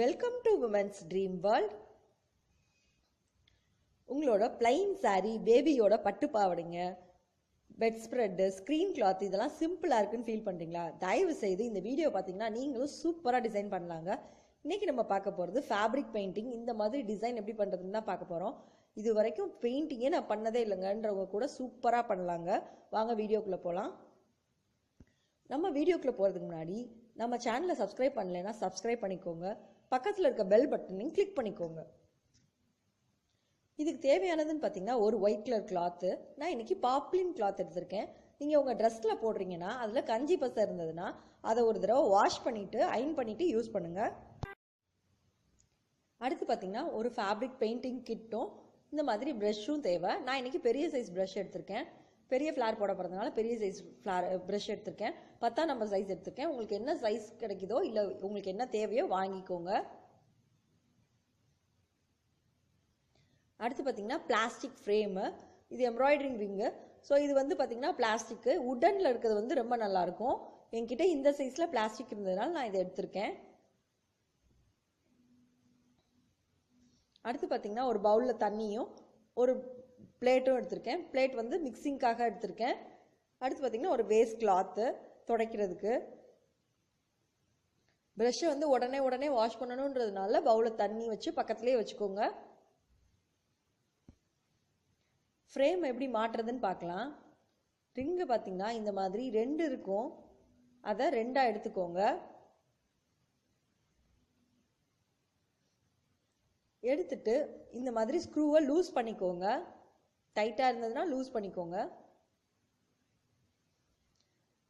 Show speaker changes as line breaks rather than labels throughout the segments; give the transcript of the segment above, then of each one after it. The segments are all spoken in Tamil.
Welcome to women's dream world உங்களோட பிளைன் saree பேபியோட பட்டு பாவாடைங்க பெட் ஸ்ப்ரெட்டு ஸ்க்ரீன் கிளாத் இதெல்லாம் சிம்பிளாக இருக்குன்னு ஃபீல் பண்ணுறீங்களா தயவு செய்து இந்த வீடியோ பார்த்தீங்கன்னா நீங்களும் சூப்பராக டிசைன் பண்ணலாங்க. இன்றைக்கி நம்ம பார்க்க போகிறது ஃபேப்ரிக் பெயிண்டிங் இந்த மாதிரி டிசைன் எப்படி பண்ணுறதுன்னு தான் பார்க்க போகிறோம் இது வரைக்கும் பெயிண்டிங்கே நான் பண்ணதே இல்லைங்கன்றவங்க கூட சூப்பராக பண்ணலாங்க. வாங்க வீடியோக்குள்ளே போகலாம் நம்ம வீடியோக்குள்ளே போகிறதுக்கு முன்னாடி நம்ம சேனலை சப்ஸ்கிரைப் பண்ணலைன்னா சப்ஸ்கிரைப் பண்ணிக்கோங்க. பக்கத்தில் இருக்க பெல் பட்டனையும் கிளிக் பண்ணிக்கோங்க. இதுக்கு தேவையானதுன்னு பார்த்தீங்கன்னா ஒரு ஒயிட் கலர் கிளாத்து நான் இன்னைக்கு பாப்ளின் கிளாத் எடுத்திருக்கேன். நீங்கள் உங்கள் ட்ரெஸ்ஸில் போடுறீங்கன்னா அதில் கஞ்சி பசை இருந்ததுன்னா அதை ஒரு தடவை வாஷ் பண்ணிவிட்டு அயன் பண்ணிவிட்டு யூஸ் பண்ணுங்கள் அடுத்து பார்த்தீங்கன்னா ஒரு ஃபேப்ரிக் பெயிண்டிங் கிட்டும் இந்த மாதிரி ப்ரஷ்ஷும் தேவை. நான் இன்னைக்கு பெரிய சைஸ் ப்ரஷ் எடுத்திருக்கேன். பெரிய ஃப்ளார் போட போகிறதுனால பெரிய சைஸ் ஃப்ளார் ப்ரஷ் எடுத்திருக்கேன். பத்தாம் நம்பர் சைஸ் எடுத்திருக்கேன். உங்களுக்கு என்ன சைஸ் கிடைக்குதோ இல்லை உங்களுக்கு என்ன தேவையோ வாங்கிக்கோங்க. அடுத்து பார்த்தீங்கன்னா பிளாஸ்டிக் ஃப்ரேமு இது எம்ப்ராய்டரிங் ரிங்கு ஸோ இது வந்து பார்த்தீங்கன்னா பிளாஸ்டிக்கு உடனில் இருக்கிறது வந்து ரொம்ப நல்லாயிருக்கும் என்கிட்ட இந்த சைஸில் பிளாஸ்டிக் இருந்ததுனால நான் இதை எடுத்திருக்கேன். அடுத்து பார்த்தீங்கன்னா ஒரு பவுலில் தண்ணியும் ஒரு பிளேட்டும் எடுத்திருக்கேன். பிளேட் வந்து மிக்சிங்க்காக எடுத்திருக்கேன். அடுத்து பார்த்தீங்கன்னா ஒரு வேஸ்ட் கிளாத்து துடைக்கிறதுக்கு. ப்ரஷ்ஷை வந்து உடனே உடனே வாஷ் பண்ணணுன்றதுனால பவுலில் தண்ணி வச்சு பக்கத்துலேயே வச்சுக்கோங்க. ஃப்ரேம் எப்படி மாட்டுறதுன்னு பார்க்கலாம். ரிங்கு பார்த்தீங்கன்னா இந்த மாதிரி ரெண்டு இருக்கும். அதை ரெண்டாக எடுத்துக்கோங்க. எடுத்துட்டு இந்த மாதிரி ஸ்க்ரூவை லூஸ் பண்ணிக்கோங்க. டைட்டாக இருந்ததுன்னா லூஸ் பண்ணிக்கோங்க.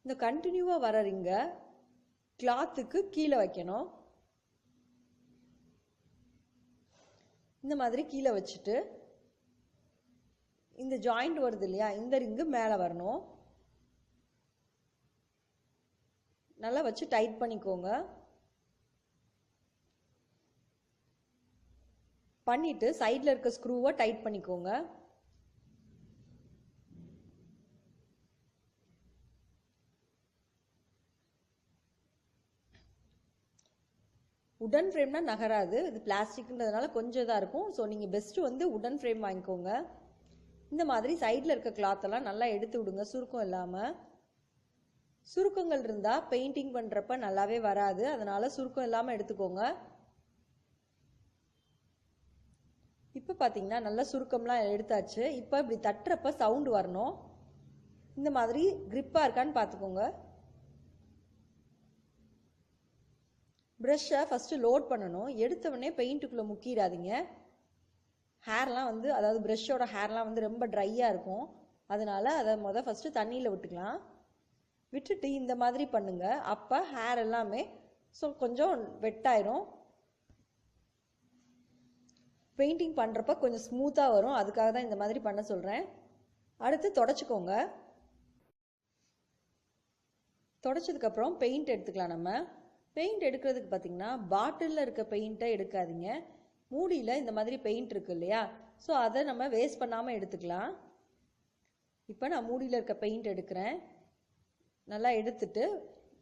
இந்த கண்டினியூவாக வர ரிங்கை கிளாத்துக்கு கீழே வைக்கணும். இந்த மாதிரி கீழே வச்சுட்டு இந்த ஜாயிண்ட் வருது இல்லையா இந்த ரிங்கு மேலே வரணும். நல்லா வச்சு டைட் பண்ணிக்கோங்க. பண்ணிட்டு சைடில் இருக்க ஸ்க்ரூவை டைட் பண்ணிக்கோங்க. உடன் ஃப்ரேம்னா நகராது. இது பிளாஸ்டிக்ன்றதுனால கொஞ்சம் இதாக இருக்கும். ஸோ நீங்கள் பெஸ்ட்டு வந்து உடன் ஃப்ரேம் வாங்கிக்கோங்க. இந்த மாதிரி சைடில் இருக்க கிளாத்தெல்லாம் நல்லா எடுத்து விடுங்க. சுருக்கம் இல்லாமல் சுருக்கங்கள் இருந்தால் பெயிண்டிங் பண்ணுறப்ப நல்லாவே வராது. அதனால் சுருக்கம் இல்லாமல் எடுத்துக்கோங்க. இப்போ பார்த்தீங்கன்னா நல்லா சுருக்கம்லாம் எடுத்தாச்சு. இப்போ இப்படி தட்டுறப்ப சவுண்டு வரணும். இந்த மாதிரி க்ரிப்பாக இருக்கான்னு பார்த்துக்கோங்க ப்ரஷ்ஷை ஃபஸ்ட்டு லோட் பண்ணணும். எடுத்தவொடனே பெயிண்ட்டுக்குள்ளே முக்கிடாதீங்க. ஹேர்லாம் வந்து அதாவது ப்ரஷ்ஷோட ஹேர்லாம் வந்து ரொம்ப ட்ரையாக இருக்கும். அதனால் அதை மொதல் ஃபஸ்ட்டு தண்ணியில் விட்டுக்கலாம். விட்டுட்டு இந்த மாதிரி பண்ணுங்கள் அப்போ ஹேர் எல்லாமே ஸோ கொஞ்சம் வெட்டாயிரும் பெயிண்டிங் பண்ணுறப்ப கொஞ்சம் ஸ்மூத்தாக வரும். அதுக்காக தான் இந்த மாதிரி பண்ண சொல்கிறேன் அடுத்து தொடச்சிக்கோங்க. தொடச்சதுக்கப்புறம் பெயிண்ட் எடுத்துக்கலாம் நம்ம. பெயிண்ட் எடுக்கிறதுக்கு பார்த்தீங்கன்னா பாட்டிலில் இருக்க பெயிண்ட்டை எடுக்காதீங்க. மூடியில் இந்த மாதிரி பெயிண்ட் இருக்கு இல்லையா? ஸோ அதை நம்ம வேஸ்ட் பண்ணாமல் எடுத்துக்கலாம். இப்போ நான் மூடியில் இருக்க பெயிண்ட் எடுக்கிறேன். நல்லா எடுத்துட்டு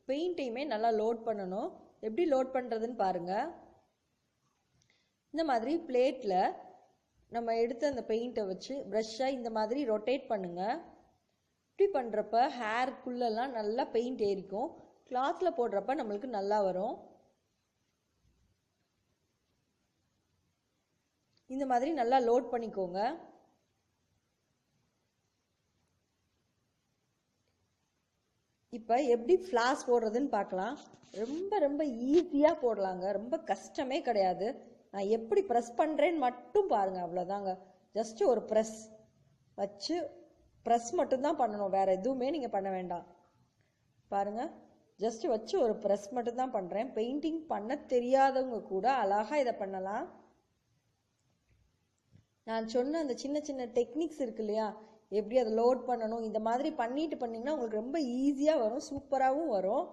பெயிண்ட்டையுமே நல்லா லோட் பண்ணணும். எப்படி லோட் பண்ணுறதுன்னு பாருங்கள் இந்த மாதிரி பிளேட்டில் நம்ம எடுத்த அந்த பெயிண்ட்டை வச்சு ப்ரஷ்ஷை இந்த மாதிரி ரொட்டேட் பண்ணுங்கள் இப்படி பண்ணுறப்ப ஹேருக்குள்ளெல்லாம் நல்லா பெயிண்ட் ஏறிக்கும். கிளாத்தில் போடுறப்ப நம்மளுக்கு நல்லா வரும். இந்த மாதிரி நல்லா லோட் பண்ணிக்கோங்க. இப்போ எப்படி ஃப்ளாஸ் போடுறதுன்னு பார்க்கலாம். ரொம்ப ரொம்ப ஈஸியாக போடலாங்க. ரொம்ப கஷ்டமே கிடையாது. நான் எப்படி ப்ரெஸ் பண்ணுறேன்னு மட்டும் பாருங்கள் அவ்வளோதாங்க ஜஸ்ட்டு ஒரு ப்ரெஸ் வச்சு ப்ரெஸ் மட்டும்தான் பண்ணணும். வேறு எதுவுமே நீங்கள் பண்ண வேண்டாம். பாருங்கள் ஜஸ்ட் வச்சு ஒரு ப்ரெஸ் மட்டும்தான் பண்ணுறேன் பெயிண்டிங் பண்ண தெரியாதவங்க கூட அழகாக இதை பண்ணலாம். நான் சொன்ன அந்த சின்ன சின்ன டெக்னிக்ஸ் இருக்கு இல்லையா? எப்படி அதை லோட் பண்ணணும்? இந்த மாதிரி பண்ணிட்டு பண்ணிங்கன்னா உங்களுக்கு ரொம்ப ஈஸியாக வரும் சூப்பராகவும் வரும்.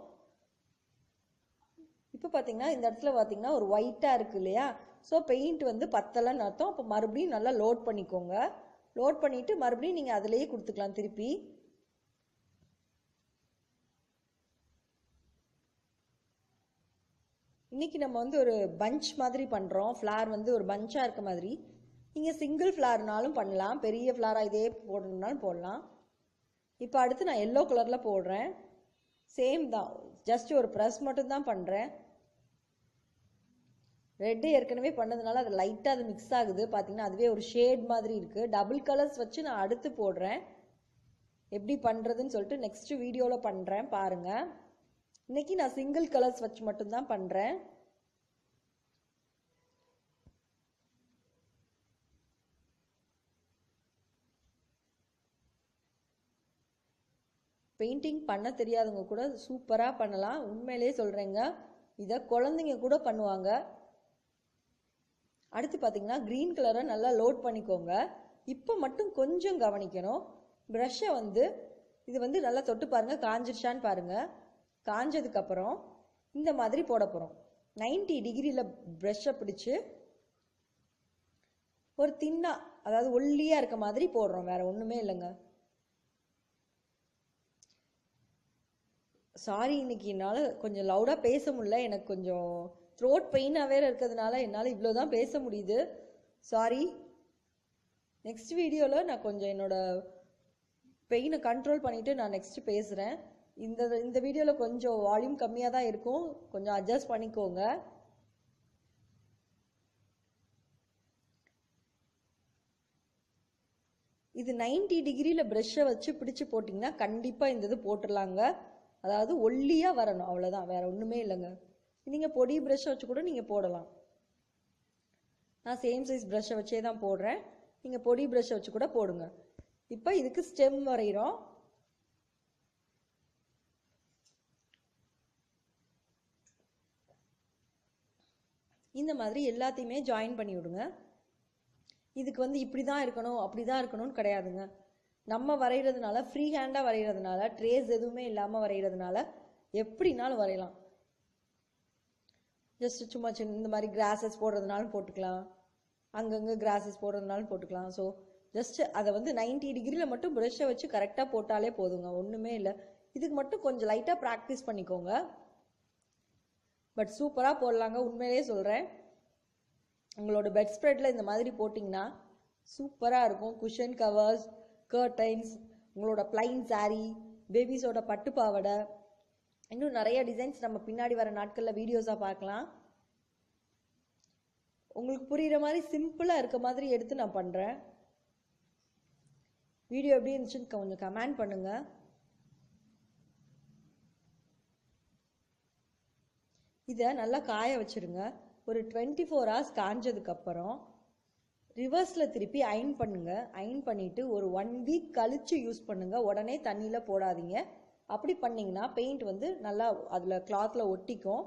இப்போ பார்த்தீங்கன்னா இந்த இடத்துல பார்த்தீங்கன்னா ஒரு ஒயிட்டாக இருக்கு இல்லையா? ஸோ பெயிண்ட் வந்து பத்தலைன்னு அர்த்தம். அப்போ மறுபடியும் நல்லா லோட் பண்ணிக்கோங்க. லோட் பண்ணிவிட்டு மறுபடியும் நீங்கள் அதிலேயே கொடுத்துக்கலாம் திருப்பி. இன்னைக்கு நம்ம வந்து ஒரு பஞ்ச் மாதிரி பண்ணுறோம் ஃப்ளார் வந்து ஒரு பஞ்சாக இருக்க மாதிரி. நீங்கள் சிங்கிள் ஃப்ளார்னாலும் பண்ணலாம். பெரிய ஃப்ளாராக இதே போடணும்னாலும் போடலாம். இப்போ அடுத்து நான் எல்லோ கலரில் போடுறேன். சேம் தான். ஜஸ்ட் ஒரு ப்ரெஸ் மட்டும் தான் பண்ணுறேன் ரெட்டு ஏற்கனவே பண்ணதுனால அது லைட்டாக அது மிக்ஸ் ஆகுது. பார்த்தீங்கன்னா அதுவே ஒரு ஷேட் மாதிரி இருக்குது டபுள் கலர்ஸ் வச்சு நான் அடுத்து போடுறேன். எப்படி பண்ணுறதுன்னு சொல்லிட்டு நெக்ஸ்ட் வீடியோவில் பண்ணுறேன் பாருங்கள் இன்னைக்கு நான் சிங்கிள் கலர்ஸ் வச்சு மட்டும்தான் பண்ணுறேன் பெயிண்டிங் பண்ண தெரியாதவங்க கூட சூப்பராக பண்ணலாம். உண்மையிலே சொல்கிறேங்க இதை குழந்தைங்க கூட பண்ணுவாங்க. அடுத்து பார்த்தீங்கன்னா க்ரீன் கலரை நல்லா லோட் பண்ணிக்கோங்க. இப்போ மட்டும் கொஞ்சம் கவனிக்கணும். ப்ரஷ்ஷை வந்து இது வந்து நல்லா தொட்டு பாருங்கள் காஞ்சிருச்சான்னு பாருங்கள் காஞ்சதுக்கப்புறம் இந்த மாதிரி போட போகிறோம் நைன்டி டிகிரியில் ப்ரெஷ்ஷை பிடிச்சி ஒரு தின்னா அதாவது ஒல்லியாக இருக்க மாதிரி போடுறோம். வேற ஒன்றுமே இல்லைங்க. சாரி இன்னைக்கு என்னால் கொஞ்சம் லவுடாக பேச முடியல. எனக்கு கொஞ்சம் த்ரோட் பெயினாக வேறு இருக்கிறதுனால என்னால் இவ்வளோ தான் பேச முடியுது. சாரி நெக்ஸ்ட் வீடியோவில் நான் கொஞ்சம் என்னோடய பெயினை கண்ட்ரோல் பண்ணிவிட்டு நான் நெக்ஸ்ட்டு பேசுகிறேன் இந்த இந்த வீடியோவில் கொஞ்சம் வால்யூம் கம்மியாக தான் இருக்கும். கொஞ்சம் அட்ஜஸ்ட் பண்ணிக்கோங்க. இது நைன்டி டிகிரியில் ப்ரெஷ்ஷை வச்சு பிடிச்சி போட்டிங்கன்னா கண்டிப்பாக இந்த இது போட்டுடலாங்க. அதாவது ஒல்லியாக வரணும். அவ்வளோதான் வேற ஒன்றுமே இல்லைங்க. நீங்கள் பொடி ப்ரெஷ்ஷை வச்சு கூட நீங்கள் போடலாம். நான் சேம் சைஸ் ப்ரஷ்ஷை வச்சே தான் போடுறேன். நீங்கள் பொடி ப்ரெஷ்ஷை வச்சு கூட போடுங்க. இப்போ இதுக்கு ஸ்டெம் வரைகிறோம் இந்த மாதிரி எல்லாத்தையுமே ஜாயின் பண்ணி விடுங்க இதுக்கு வந்து இப்படி தான் இருக்கணும் அப்படி தான் இருக்கணும்னு கிடையாதுங்க. நம்ம வரைகிறதுனால ஃப்ரீ ஹேண்டாக வரைகிறதுனால ட்ரேஸ் எதுவுமே இல்லாமல் வரைகிறதுனால எப்படினாலும் வரையலாம். ஜஸ்ட் சும்மா சின்ன இந்த மாதிரி கிராஸஸ் போடுறதுனாலும் போட்டுக்கலாம். அங்கங்கே கிராஸஸ் போடுறதுனாலும் போட்டுக்கலாம். ஸோ ஜஸ்ட் அதை வந்து நைன்டி டிகிரியில் மட்டும் ப்ரெஷ்ஷை வச்சு கரெக்டாக போட்டாலே போதுங்க. ஒன்றுமே இல்லை. இதுக்கு மட்டும் கொஞ்சம் லைட்டாக ப்ராக்டிஸ் பண்ணிக்கோங்க. பட் சூப்பராக போடலாங்க. உண்மையிலே சொல்கிறேன் உங்களோட பெட் ஸ்ப்ரெட்டில் இந்த மாதிரி போட்டிங்கன்னா சூப்பராக இருக்கும். குஷன் கவர்ஸ் கர்டைன்ஸ் உங்களோட பிளைன் சாரீ பேபிஸோட பட்டு பாவடை. இன்னும் நிறைய டிசைன்ஸ் நம்ம பின்னாடி வர நாட்களில் வீடியோஸாக பார்க்கலாம். உங்களுக்கு புரிகிற மாதிரி சிம்பிளாக இருக்க மாதிரி எடுத்து நான் பண்ணுறேன் வீடியோ எப்படி இருந்துச்சுன்னு கொஞ்சம் கமெண்ட் பண்ணுங்கள் இதை நல்லா காய வச்சுருங்க. ஒரு டுவெண்ட்டி ஃபோர் ஹவர்ஸ் காஞ்சதுக்கப்புறம் ரிவர்ஸில் திருப்பி அயன் பண்ணுங்கள் அயன் பண்ணிவிட்டு ஒரு ஒன் வீக் கழித்து யூஸ் பண்ணுங்கள் உடனே தண்ணியில் போடாதீங்க. அப்படி பண்ணிங்கன்னா பெயிண்ட் வந்து நல்லா அதில் கிளாத்தில் ஒட்டிக்கும்.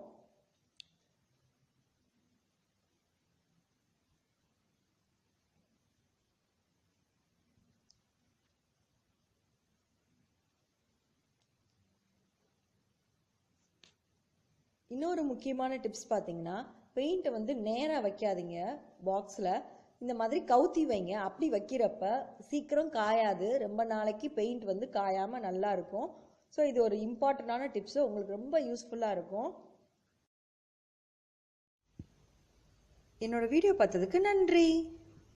இன்னொரு முக்கியமான டிப்ஸ் பார்த்தீங்கன்னா பெயிண்ட்டை வந்து நேராக வைக்காதீங்க பாக்ஸில் இந்த மாதிரி கவுத்தி வைங்க. அப்படி வைக்கிறப்ப சீக்கிரம் காயாது. ரொம்ப நாளைக்கு பெயிண்ட் வந்து காயாமல் நல்லா இருக்கும். ஸோ இது ஒரு இம்பார்ட்டண்டான டிப்ஸு உங்களுக்கு ரொம்ப யூஸ்ஃபுல்லாக இருக்கும். என்னோட வீடியோ பார்த்ததுக்கு நன்றி.